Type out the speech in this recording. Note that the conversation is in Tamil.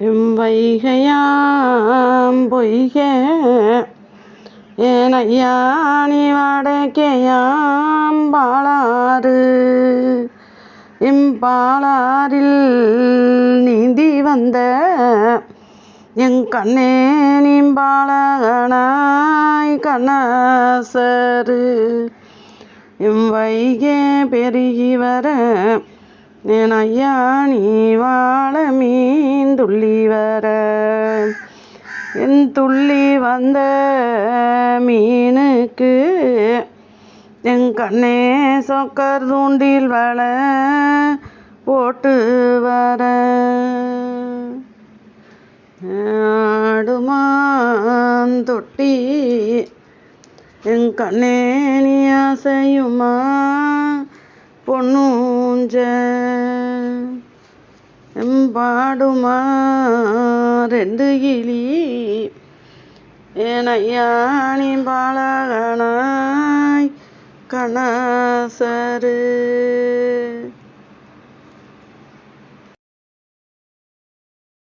வைகையாம் பொய்க ஏனையா நீ வடக்கையாம் பாலாறு? இம்பாலாரில் நீந்தி வந்த எங் கண்ணே நீம்பாலகனாய் கண்ணாசரு. இம் வைகே பெருகி வர ஐயா நீ வாழ மீன் துள்ளி வர. என் துள்ளி வந்த மீனுக்கு என் கண்ணே சொக்கர் தூண்டில் வள போட்டு வர. ஆடுமான் தொட்டி என் கண்ணே நீ ஆசையுமா பொண்ணுஞ்ச பாடுமா? ரெண்டு கிளி ஏனையா பாலகனாய் கணசரு.